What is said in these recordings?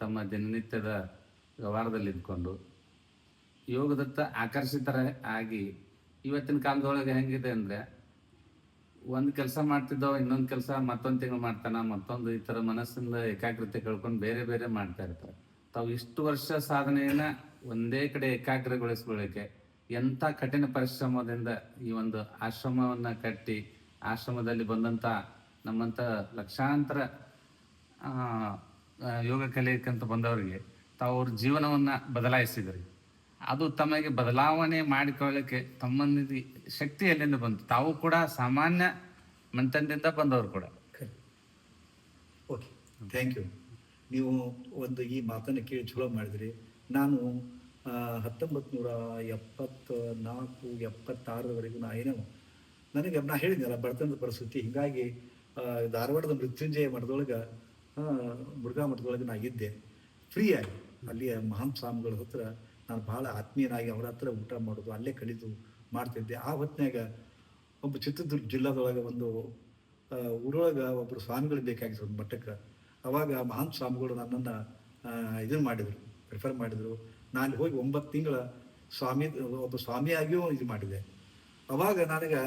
ತಮ್ಮ ದಿನನಿತ್ಯದ ವ್ಯವಹಾರದಲ್ಲಿ ಇದ್ಕೊಂಡು ಯೋಗದತ್ತ ಆಕರ್ಷಿತರ ಆಗಿ ಇವತ್ತಿನ ಕಾಲದೊಳಗೆ ಹೆಂಗಿದೆ ಅಂದರೆ ಒಂದು ಕೆಲಸ ಮಾಡ್ತಿದ್ದವ, ಇನ್ನೊಂದು ಕೆಲಸ ಮತ್ತೊಂದು ತಿಂಗಳು ಮಾಡ್ತಾನ, ಮತ್ತೊಂದು ಈ ಥರ ಮನಸ್ಸಿಂದ ಏಕಾಗ್ರತೆ ಕಳ್ಕೊಂಡು ಬೇರೆ ಬೇರೆ ಮಾಡ್ತಾ ಇರ್ತಾರೆ. ತಾವು ಇಷ್ಟು ವರ್ಷ ಸಾಧನೆಯನ್ನು ಒಂದೇ ಕಡೆ ಏಕಾಗ್ರಗೊಳಿಸ್ಕೊಳ್ಳಿಕ್ಕೆ ಎಂಥ ಕಠಿಣ ಪರಿಶ್ರಮದಿಂದ ಈ ಒಂದು ಆಶ್ರಮವನ್ನು ಕಟ್ಟಿ ಆಶ್ರಮದಲ್ಲಿ ಬಂದಂಥ ನಮ್ಮಂಥ ಲಕ್ಷಾಂತರ ಯೋಗ ಕಲಿಯಕ್ಕಂತ ಬಂದವರಿಗೆ ತಾವು ಅವ್ರ ಜೀವನವನ್ನ ಬದಲಾಯಿಸಿದ್ರಿ. ಅದು ತಮಗೆ ಬದಲಾವಣೆ ಮಾಡಿಕೊಳ್ಳಕ್ಕೆ ತಮ್ಮಲ್ಲಿ ಶಕ್ತಿ ಎಲ್ಲಿಂದ ಬಂತು? ತಾವು ಕೂಡ ಸಾಮಾನ್ಯ ಮನೆತನದಿಂದ ಬಂದವರು ಕೂಡ. ಓಕೆ ಥ್ಯಾಂಕ್ ಯು ನೀವು ಒಂದು ಈ ಮಾತನ್ನು ಕೇಳಿ ಚಲೋ ಮಾಡಿದ್ರಿ. ನಾನು ಹತ್ತೊಂಬತ್ತು ನೂರ ಎಪ್ಪತ್ತ ನಾಲ್ಕು ಎಪ್ಪತ್ತಾರರವರೆಗೂ ನಾ ಏನೋ, ನನಗೆ ನಾ ಹೇಳಿದ್ನಲ್ಲ, ಬಡತನದ ಪರಿಸ್ಥಿತಿ. ಹೀಗಾಗಿ ಧಾರವಾಡದ ಮೃತ್ಯುಂಜಯ ಮಠದೊಳಗೆ ಮುರುಘಾ ಮಠದೊಳಗೆ ನಾ ಇದ್ದೆ. ಫ್ರೀಯಾಗಿ ಅಲ್ಲಿಯ ಮಹಾನ್ ಸ್ವಾಮಿಗಳ ಹತ್ರ ನಾನು ಭಾಳ ಆತ್ಮೀಯನಾಗಿ ಅವರ ಹತ್ರ ಊಟ ಮಾಡೋದು, ಅಲ್ಲೇ ಕಲಿತು ಮಾಡ್ತಿದ್ದೆ. ಆ ಹೊತ್ತಿನಾಗ ಒಬ್ಬ ಚಿತ್ರದುರ್ಗ ಜಿಲ್ಲಾದೊಳಗೆ ಒಂದು ಊರೊಳಗೆ ಒಬ್ಬರು ಸ್ವಾಮಿಗಳು ಬೇಕಾಗಿತ್ತು ಒಂದು ಮಠಕ್ಕೆ. ಅವಾಗ ಮಹಾನ್ ಸ್ವಾಮಿಗಳು ನನ್ನನ್ನು ಇದನ್ನು ಮಾಡಿದರು ಪ್ರಿಫರ್ ಮಾಡಿದರು. ನಾನು ಹೋಗಿ ಒಂಬತ್ತು ತಿಂಗಳ ಸ್ವಾಮಿ, ಒಬ್ಬ ಸ್ವಾಮಿಯಾಗಿಯೂ ಇದು ಮಾಡಿದೆ. ಅವಾಗ ನನಗೆ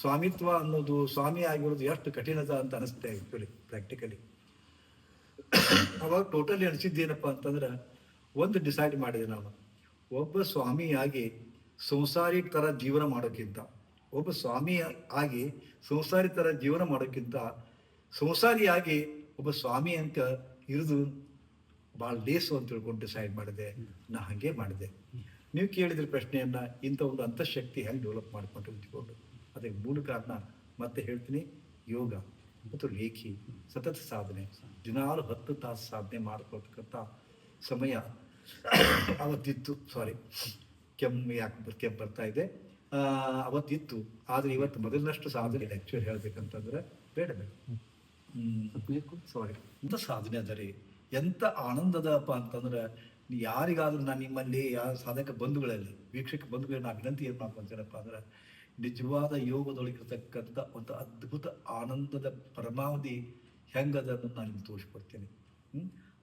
ಸ್ವಾಮಿತ್ವ ಅನ್ನೋದು, ಸ್ವಾಮಿ ಆಗಿರೋದು ಎಷ್ಟು ಕಠಿಣದ ಅಂತ ಅನಿಸುತ್ತೆ ಆ್ಯಕ್ಚುಲಿ ಪ್ರಾಕ್ಟಿಕಲಿ ಅವಾಗ ಟೋಟಲಿ ಅನಿಸಿದ್ದೇನಪ್ಪ ಅಂತಂದ್ರೆ ಒಂದು ಡಿಸೈಡ್ ಮಾಡಿದೆ ನಾನು. ಒಬ್ಬ ಸ್ವಾಮಿಯಾಗಿ ಸಂಸಾರಿ ಥರ ಜೀವನ ಮಾಡೋಕ್ಕಿಂತ, ಒಬ್ಬ ಸ್ವಾಮಿ ಆಗಿ ಸಂಸಾರಿ ಥರ ಜೀವನ ಮಾಡೋಕ್ಕಿಂತ ಸಂಸಾರಿಯಾಗಿ ಒಬ್ಬ ಸ್ವಾಮಿ ಅಂತ ಇರಿದು ಭಾಳ ಲೇಸು ಅಂತ ತಿಳ್ಕೊಂಡು ಡಿಸೈಡ್ ಮಾಡಿದೆ. ನಾ ಹಾಗೆ ಮಾಡಿದೆ. ನೀವು ಕೇಳಿದ್ರ ಪ್ರಶ್ನೆಯನ್ನ, ಇಂಥ ಒಂದು ಅಂತಃಶಕ್ತಿ ಹೆಂಗೆ ಡೆವಲಪ್ ಮಾಡ್ಕೊಂಡು ಇಟ್ಕೊಂಡು ಅದಕ್ಕೆ ಮೂಲ ಕಾರಣ ಮತ್ತೆ ಹೇಳ್ತೀನಿ ಯೋಗ. ಮತ್ತು ಲೇಖಿ, ಸತತ ಸಾಧನೆ, ದಿನಾಲು ಹತ್ತು ತಾಸು ಸಾಧನೆ ಮಾಡ್ಕೊಳ್ತಕ್ಕಂಥ ಸಮಯ ಅವತ್ತಿತ್ತು. ಸಾರಿ ಕೆಮ್ಮು ಯಾಕೆ ಕೆಮ್ಮು ಬರ್ತಾ ಇದೆ. ಅವತ್ತಿತ್ತು. ಆದರೆ ಇವತ್ತು ಮೊದಲಿನಷ್ಟು ಸಾಧನೆ ಇದೆ ಆ್ಯಕ್ಚುಲಿ ಹೇಳ್ಬೇಕಂತಂದ್ರೆ ಬೇಡ ಬೇಡ. ಸಾರಿ ಎಂಥ ಸಾಧನೆ ಅದ ರೀ ಎಂತ ಆನಂದದಪ್ಪ ಅಂತಂದ್ರೆ, ಯಾರಿಗಾದ್ರೂ ನಾನು ನಿಮ್ಮಲ್ಲಿ, ಯಾರ ಸಾಧಕ ಬಂಧುಗಳಲ್ಲಿ, ವೀಕ್ಷಕ ಬಂಧುಗಳಲ್ಲಿ ನಾನು ವಿನಂತಿ ಏನು ಮಾಡ್ಕೊಂತೀನಪ್ಪ ಅಂದ್ರೆ ನಿಜವಾದ ಯೋಗದೊಳಗಿರ್ತಕ್ಕಂಥ ಒಂದು ಅದ್ಭುತ ಆನಂದದ ಪರಮಾವಧಿ ಹೆಂಗದ ಅನ್ನೋದು ನಾನು ನಿಮ್ಗೆ ತೋರಿಸ್ಕೊಡ್ತೇನೆ.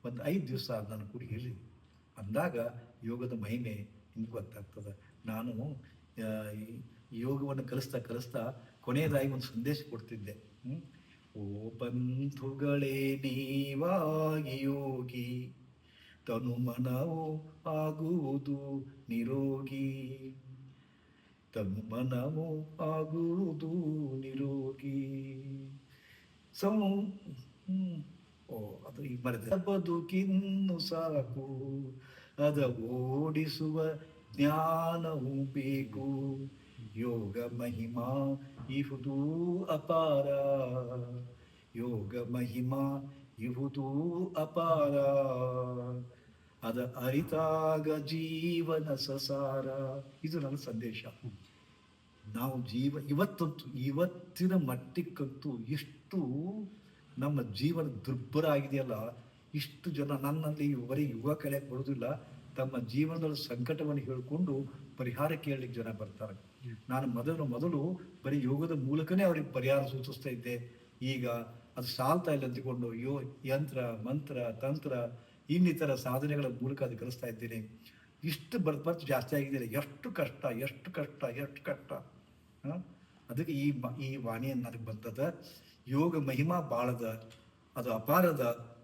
ಒಂದು ಐದು ದಿವಸ ನಾನು ಕೂಡ ಹೇಳಿ. ಅಂದಾಗ ಯೋಗದ ಮಹಿಮೆ ನಿಮ್ಗೆ ಗೊತ್ತಾಗ್ತದೆ. ನಾನು ಯೋಗವನ್ನು ಕಲಿಸ್ತಾ ಕಲಿಸ್ತಾ ಕೊನೆಯದಾಗಿ ಒಂದು ಸಂದೇಶ ಕೊಡ್ತಿದ್ದೆ. ಹ್ಮ್? ಓ ಬಂಧುಗಳೇ ನೀವಾಗಿ ಯೋಗಿ ತನು ಮನವು ಆಗುವುದು ನಿರೋಗಿ. ತನು ಮನವು ಆಗುವುದು ನಿರೋಗಿ. ಸಮ ಓ, ಅದು ಈ ಬರೆದ ಬದುಕಿನ್ನು ಸಾಕು. ಅದ ಓಡಿಸುವ ಜ್ಞಾನವು ಬೇಕು. ಯೋಗ ಮಹಿಮಾ ಇಹುದು ಅಪಾರ. ಯೋಗ ಮಹಿಮಾ ಇಹುದು ಅಪಾರ. ಅದ ಅರಿತಾಗ ಜೀವನ ಸಸಾರ. ಇದು ನನ್ನ ಸಂದೇಶ. ನಾವು ಜೀವ, ಇವತ್ತಂತೂ, ಇವತ್ತಿನ ಮಟ್ಟಕ್ಕಂತೂ ಎಷ್ಟು ನಮ್ಮ ಜೀವನ ದುರ್ಬರ ಆಗಿದೆಯಲ್ಲ ಇಷ್ಟು ಜನ ನನ್ನಲ್ಲಿ ಬರೀ ಯುವ ಕಲಿಯಕ್ಕೆ ಬರೋದಿಲ್ಲ, ತಮ್ಮ ಜೀವನದ ಸಂಕಟವನ್ನು ಹೇಳಿಕೊಂಡು ಪರಿಹಾರ ಕೇಳಲಿಕ್ಕೆ ಜನ ಬರ್ತಾರೆ. ನಾನು ಮೊದಲು ಮೊದಲು ಬರೀ ಯೋಗದ ಮೂಲಕನೇ ಅವ್ರಿಗೆ ಪರಿಹಾರ ಸೂಚಿಸ್ತಾ ಇದ್ದೆ. ಈಗ ಅದು ಸಾಲ್ತಾ ಇಲ್ಲ ಅಂತಿಕೊಂಡು ಯೋ ಯಂತ್ರ, ಮಂತ್ರ, ತಂತ್ರ ಇನ್ನಿತರ ಸಾಧನೆಗಳ ಮೂಲಕ ಅದು ಕಲಿಸ್ತಾ ಇದ್ದೇನೆ. ಇಷ್ಟು ಬರ್ತ ಬರ್ತು ಜಾಸ್ತಿ ಆಗಿದ್ದೇನೆ ಎಷ್ಟು ಕಷ್ಟ ಎಷ್ಟು ಕಷ್ಟ ಎಷ್ಟು ಕಷ್ಟ. ಅದಕ್ಕೆ ಈ ಈ ವಾಣಿಯನ್ನು ನನಗೆ ಬಂತದ ಯೋಗ ಮಹಿಮಾ ಬಾಳದ, ಅದು ಅಪಾರದ.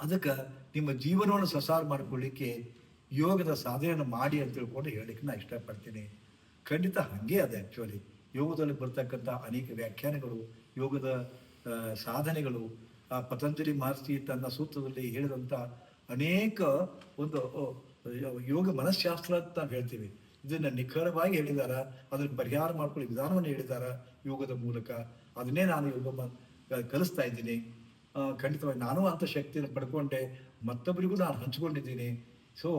ಅದಕ್ಕೆ ನಿಮ್ಮ ಜೀವನವನ್ನು ಸಸಾರ ಮಾಡಿಕೊಳ್ಳಿಕ್ಕೆ ಯೋಗದ ಸಾಧನೆಯನ್ನು ಮಾಡಿ ಅಂತ ತಿಳ್ಕೊಂಡು ಹೇಳಲಿಕ್ಕೆ ನಾನು ಇಷ್ಟಪಡ್ತೀನಿ. ಖಂಡಿತ ಹಾಗೆ ಅದು ಆ್ಯಕ್ಚುಲಿ ಯೋಗದಲ್ಲಿ ಬರ್ತಕ್ಕಂಥ ಅನೇಕ ವ್ಯಾಖ್ಯಾನಗಳು, ಯೋಗದ ಸಾಧನೆಗಳು, ಆ, ಪತಂಜಲಿ ಮಹರ್ಷಿ ತನ್ನ ಸೂತ್ರದಲ್ಲಿ ಹೇಳಿದಂಥ ಅನೇಕ ಒಂದು ಯೋಗ ಮನಃಶಾಸ್ತ್ರ ಅಂತ ನಾವು ಹೇಳ್ತೀವಿ. ಇದನ್ನ ನಿಖರವಾಗಿ ಹೇಳಿದಾರ, ಅದನ್ನ ಪರಿಹಾರ ಮಾಡ್ಕೊಳ್ಳಿ ವಿಧಾನವನ್ನು ಹೇಳಿದಾರ ಯೋಗದ ಮೂಲಕ. ಅದನ್ನೇ ನಾನು ಯೋಗ ಕಲಿಸ್ತಾ ಇದ್ದೀನಿ. ಖಂಡಿತವಾಗಿ ನಾನು ಅಂತ ಶಕ್ತಿಯನ್ನು ಪಡ್ಕೊಂಡೆ ಮತ್ತೊಬ್ಬರಿಗೂ ನಾನು ಹಂಚ್ಕೊಂಡಿದ್ದೀನಿ. ಸೊ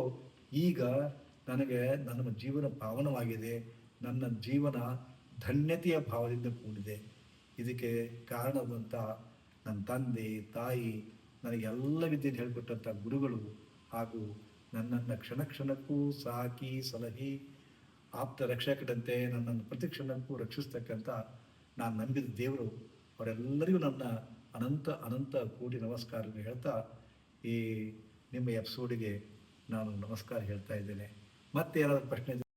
ಈಗ ನನಗೆ ನನ್ನ ಜೀವನ ಪಾವನವಾಗಿದೆ ನನ್ನ ಜೀವನ ಧನ್ಯತೆಯ ಭಾವದಿಂದ ಕೂಡಿದೆ. ಇದಕ್ಕೆ ಕಾರಣವಂತ ನನ್ನ ತಂದೆ, ತಾಯಿ ನನಗೆ ಎಲ್ಲ ವಿದ್ಯೆಯನ್ನು ಹೇಳಿಕೊಟ್ಟಂಥ ಗುರುಗಳು ಹಾಗೂ ನನ್ನನ್ನು ಕ್ಷಣ ಕ್ಷಣಕ್ಕೂ ಸಾಕಿ ಸಲಹಿ ಆಪ್ತ ರಕ್ಷಕದಂತೆ ನನ್ನನ್ನು ಪ್ರತಿ ಕ್ಷಣಕ್ಕೂ ರಕ್ಷಿಸ್ತಕ್ಕಂಥ ನಾನು ನಂಬಿದ ದೇವರು ಅವರೆಲ್ಲರಿಗೂ ನನ್ನ ಅನಂತ ಅನಂತ ಕೋಟಿ ನಮಸ್ಕಾರಗಳು ಹೇಳ್ತಾ ಈ ನಿಮ್ಮ ಎಪಿಸೋಡಿಗೆ ನಾನು ನಮಸ್ಕಾರ ಹೇಳ್ತಾ ಇದ್ದೇನೆ. ಮತ್ತೆ ಏನಾದರೂ ಪ್ರಶ್ನೆ